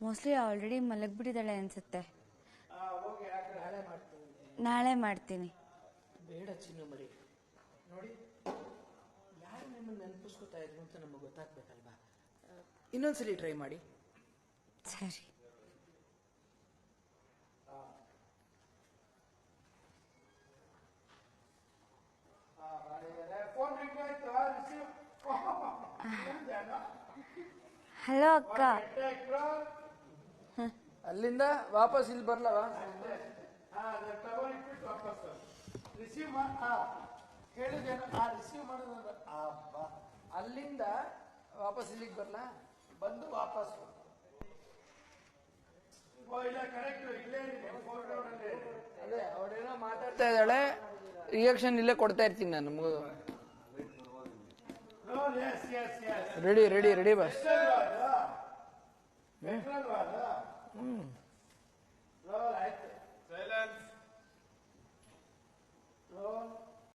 Mostly already ಮಲಗ್ಬಿಟ್ಟಿದ್ದಾಳೆ ಅನ್ಸುತ್ತೆ. ನಾಳೆ ಮಾಡ್ತೀನಿ. ಬೇಡ ಚಿನ್ನು ಮರಿ. ನೋಡಿ ಯಾರು ನಿಮ್ಮನ್ನು ನೆನಪಿಸ್ಕೊತಾ ಇದ್ರು ಅಂತ ನಮಗೆ ಗೊತ್ತಾಗ್ಬೇಕಲ್ವಾ? ಇನ್ನೊಂದ್ಸಲಿ ಟ್ರೈ ಮಾಡಿ. ಸರಿ. ಹಲೋ ಅಕ್ಕ. ಅಲ್ಲಿಂದ ವಾಪಸ್ ಇಲ್ಲಿ ಬರ್ಲವಾ? ರಿಸೀವ್ ಹೇಳಿದ್ದೇನು ಆ ರಿಸೀವ್ ಮಾಡೋದಂದ್ರೆ ಅಬ್ಬಾ ಅಲ್ಲಿಂದ ವಾಪಸ್ ಇಲ್ಲಿಗೆ ಬರಲ? ಬಂದು ವಾಪಸ್. ಅದೇ ಅವಳೇನೋ ಮಾತಾಡ್ತಾ ಇದ್ದಾಳೆ ರಿಯಾಕ್ಷನ್ ಇಲ್ಲೇ ಕೊಡ್ತಾ ಇರ್ತೀನಿ ನಾನು ರೆಡಿ ರೆಡಿ ರೆಡಿ ಬಸ್ Mm.